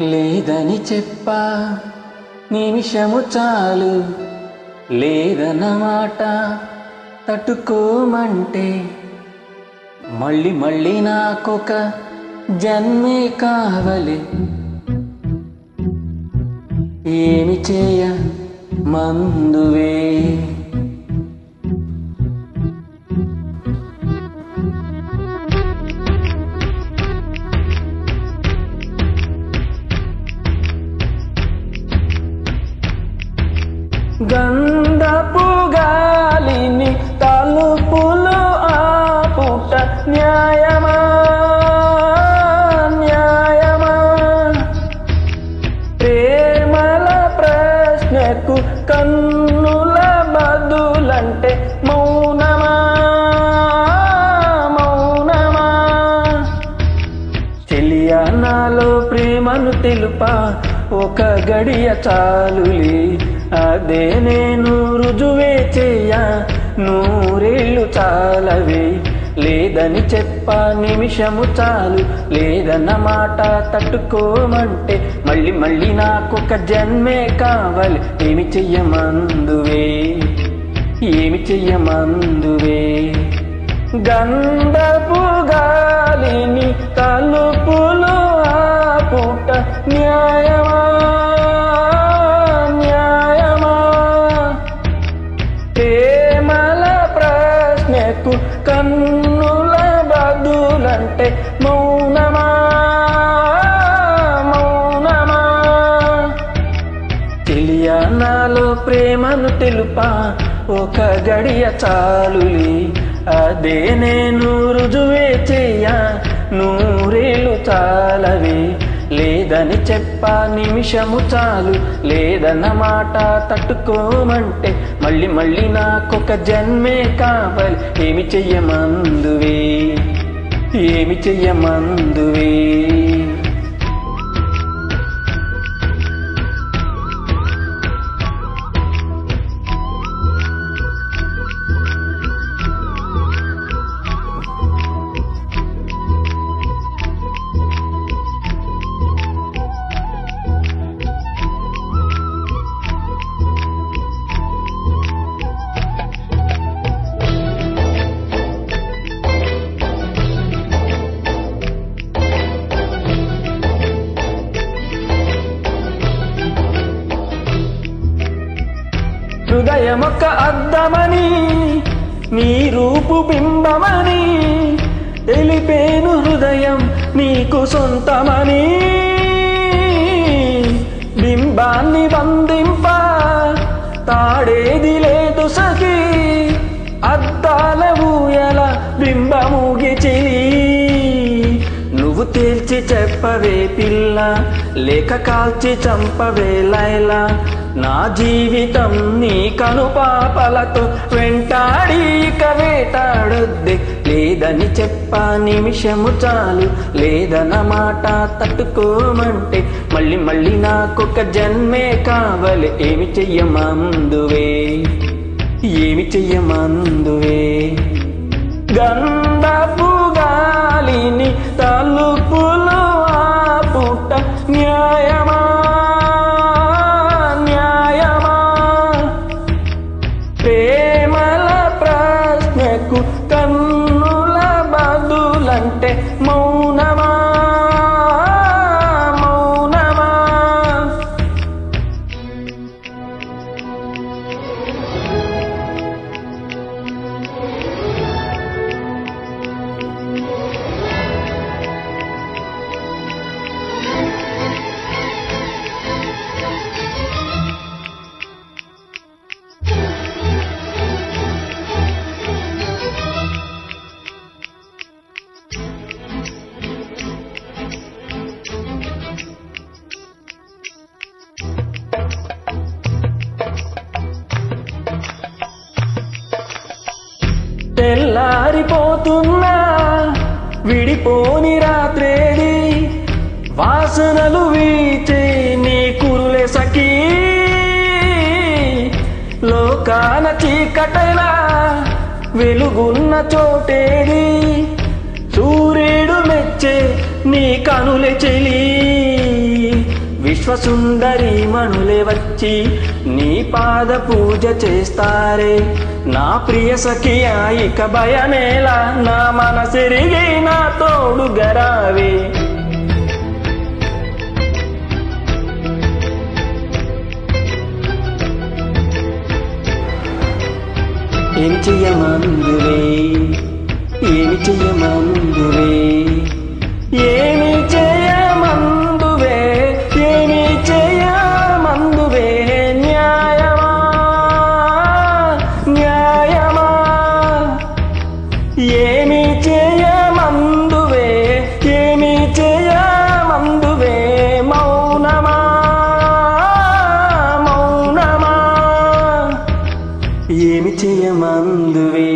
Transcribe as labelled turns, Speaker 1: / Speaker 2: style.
Speaker 1: లేదని చెప్పా నిమిషము చాలు. లేదన్నమాట తట్టుకోమంటే మళ్ళీ మళ్ళీ నాకొక జన్మే కావలి. ఏమి చేయ మందువే? తెలుపా ఒక గడియ చాలులే. అదే నేను రుజువే చేయ నూరేళ్ళు చాలవే. లేదని చెప్ప నిమిషము చాలు లేదన్న మాట తట్టుకోమంటే మళ్ళీ మళ్ళీ నాకొక జన్మే కావాలి. ఏమి చెయ్యమందువే? ఏమి చెయ్యమందువే? గంధపు గాలిని వైపు కన్నుల బదులంటే మౌనమా? మౌనమా? తెలియ నాలో ప్రేమను తెలుపా? ఒక గడియ చాలులి. అదే నేను రుజువే చెయ్య. నూరేళ్ళు చాలవే. లేదని చెప్పా నిమిషము చాలు. లేదన్న మాట తట్టుకోమంటే మళ్ళీ మళ్ళీ నాకొక జన్మే కావాలి. ఏమి చెయ్యమందువే? ఏమి చెయ్యమందువే? హృదయమొక్క అద్దమని నీ రూపు బింబమని తెలిపేను హృదయం నీకు సొంతమని. బింబాన్ని బంధింప తాడేది లేదు సఖి అద్దాల ఊయల బింబముగిచి. నువ్వు తేల్చి చెప్పవే పిల్ల లేక కాల్చి చంపవే లైలా నా జీవితం నీ కనుపాపలతో వెంటాడి ఇక వేటాడొద్దే. లేదని చెప్పా నిమిషము చాలు. లేదన్న మాట తట్టుకోమంటే మళ్ళీ మళ్ళీ నాకొక జన్మే కావాలి. ఏమి చెయ్యమందువే ఏమి చెయ్యమందువే గంధపు గాలిని తలుపులో బదులంటే మౌనమా విడిపోని రాత్రేది. వాసనలు వీచే నీ కురులే సఖీ. లోకాన చీకటలా వెలుగున్న చోటేది. సూర్యుడు మెచ్చే నీ కనులే చెలి. విశ్వసుందరి మణులే వచ్చి నీ పాద పూజ చేస్తారే. నా ప్రియ సఖియా ఇక భయమేలా నా మనసిరిగి నా తోడు గరావే ఏమి చెయ్యమందువే? ఏమి చెయ్యమందువే? ఏమి చేయమందువే